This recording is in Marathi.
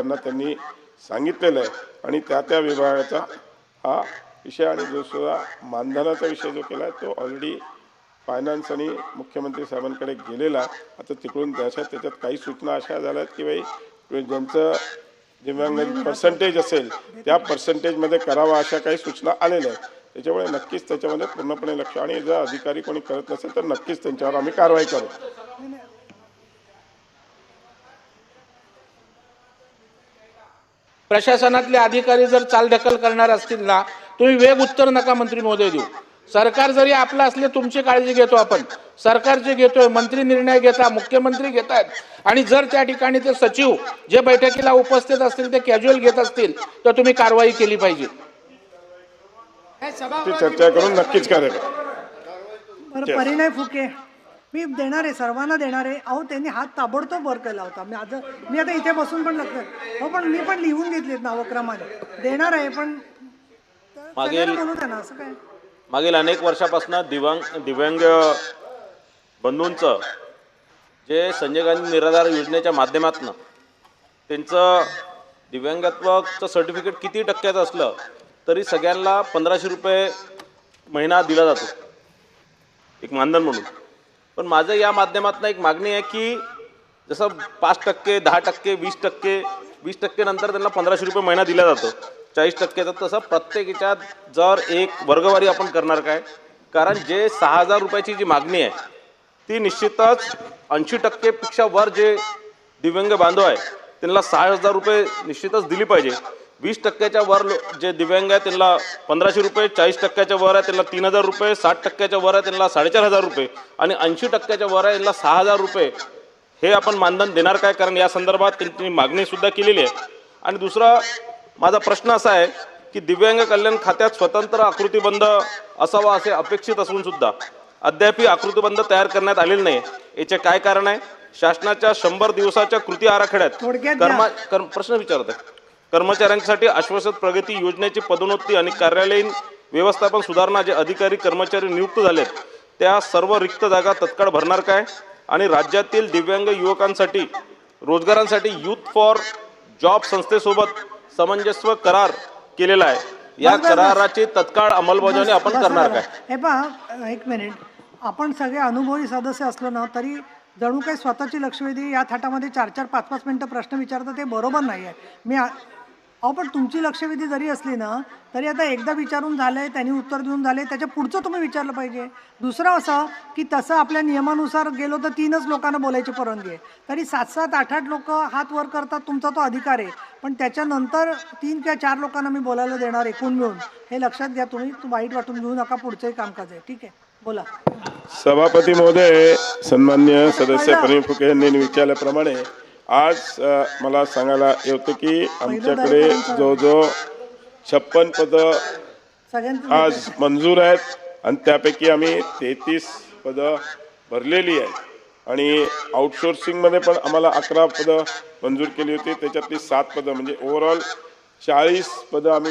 त्यांना त्यांनी सांगितलेलं आहे. आणि त्या त्या विभागाचा हा विषय आणि जो सुद्धा मानधनाचा विषय जो केला आहे तो ऑलरेडी फायनान्स आणि मुख्यमंत्री साहेबांकडे गेलेला आता तिकडून त्याच्यात त्याच्यात काही सूचना अशा झाल्या आहेत की बाई ज्यांचं दिव्यांग पर्सेंटेज असेल त्या पर्सेंटेजमध्ये करावा अशा काही सूचना आलेल्या आहेत. त्याच्यामुळे नक्कीच त्याच्यामध्ये पूर्णपणे लक्ष आणि जर अधिकारी कोणी करत नसेल तर नक्कीच त्यांच्यावर आम्ही कारवाई करू. प्रशासनातले अधिकारी जर चालढकल करणार असतील ना तुम्ही वेग उत्तर नका मंत्री महोदय देऊ. सरकार जरी आपलं असले तुमची काळजी घेतो आपण. सरकारचे घेतोय मंत्री निर्णय घेता मुख्यमंत्री घेत आहेत आणि जर त्या ठिकाणी ते सचिव जे बैठकीला उपस्थित असतील ते कॅज्युअल घेत असतील तर तुम्ही कारवाई केली पाहिजे. ती चर्चा करून नक्कीच परिणय फुके. मी देणार आहे सर्वांना देणार. आहे अहो त्यांनी हात ताबडतोब वर केला होता. मी आज मी आता इथे बसून पण लक्षात हो पण मी पण लिहून घेतलेत नावक्रमाने. देणार आहे पण मागील- सगळ्यांना बोलू द्या ना असं काय? मागील अनेक वर्षापासून दिव्यांग दिव्यांग बंधूंचं जे संजय गांधी निराधार योजनेच्या माध्यमातून त्यांचं दिव्यांगत्वाचं सर्टिफिकेट किती टक्क्याचं असलं तरी सगळ्यांना पंधराशे रुपये महिना दिला जातो. एक मानधन म्हणून. पण माझं या माध्यमातून एक मागणी आहे की जसं पाच टक्के दहा टक्के वीस टक्के वीस टक्के नंतर त्यांना पंधराशे रुपये महिना दिला जातो. चाळीस टक्केचा तसं प्रत्येकीच्या जर एक वर्गवारी आपण करणार काय? कारण जे सहा हजार रुपयाची जी मागणी आहे ती निश्चितच ऐंशी टक्केपेक्षा वर जे दिव्यांग बांधव आहे त्यांना सहा हजार रुपये निश्चितच दिली पाहिजे. वीस टक्क्याच्या वर जे दिव्यांग आहे त्यांना पंधराशे रुपये चाळीस टक्क्याच्या वर आहे त्यांना तीन हजार रुपये साठ टक्क्याच्या वर आहे त्यांना साडेचार हजार रुपये आणि ऐंशी टक्क्याच्या वर आहे त्यांना सहा हजार रुपये. हे आपण मानधन देणार काय? कारण या संदर्भात त्यांनी मागणी सुद्धा केलेली आहे. आणि दुसरा माझा प्रश्न असा आहे की दिव्यांग कल्याण खात्यात स्वतंत्र आकृतीबंध असावा असे अपेक्षित असून सुद्धा अद्यापही आकृतीबंध तयार करण्यात आलेलं नाही. याचे काय कारण आहे? शासनाच्या शंभर दिवसाच्या कृती आराखड्यात. कर्मा कर्म प्रश्न विचारत आहे कर्मचाऱ्यांसाठी आश्वासित प्रगती योजनेची पदोन्नती आणि कार्यालयीन व्यवस्थापन सुधारणा जे अधिकारी कर्मचारी नियुक्त झालेत त्या सर्व रिक्त जागा तत्काळ भरणार काय? आणि राज्यातील दिव्यांग युवकांसाठी रोजगारांसाठी यूथ फॉर जॉब संस्थेसोबत सामंजस्य करार केलेला आहे. या. कराराची तत्काळ अंमलबजावणी आपण करणार काय. हे पहा एक मिनिट. आपण सगळे अनुभवी सदस्य असलो ना तरी जणू काही स्वतःची लक्षवेधी या थाटामध्ये चार चार पाच पाच मिनिटं प्रश्न विचारता ते बरोबर नाही आहे मी अहो पण तुमची लक्षवेधी जरी असली ना तरी आता एकदा विचारून झालंय त्यांनी उत्तर देऊन झाले त्याच्या पुढचं तुम्ही विचारलं पाहिजे. दुसरं असं की तसं आपल्या नियमानुसार गेलो तर तीनच लोकांना बोलायची परवानगी आहे. तरी सात सात आठ आठ लोक हात वर करतात तुमचा तो अधिकार आहे. पण त्याच्यानंतर तीन किंवा चार लोकांना मी बोलायला देणार एकूण मिळून. हे लक्षात घ्या तुम्ही तू वाईट वाटून घेऊ नका पुढचंही कामकाज आहे. ठीक आहे? बोला. सभापती महोदय सन्मान्य सदस्य फुके यांनी विचारल्याप्रमाणे आज मला सांगायला येतं की आमच्याकडे जवळजवळ छप्पन पदं आज मंजूर आहेत आणि त्यापैकी आम्ही तेहतीस पदं भरलेली आहेत. आणि आउटसोर्सिंगमध्ये पण आम्हाला अकरा पदं मंजूर केली होती. त्याच्यातली सात पदं म्हणजे ओव्हरऑल चाळीस पदं आम्ही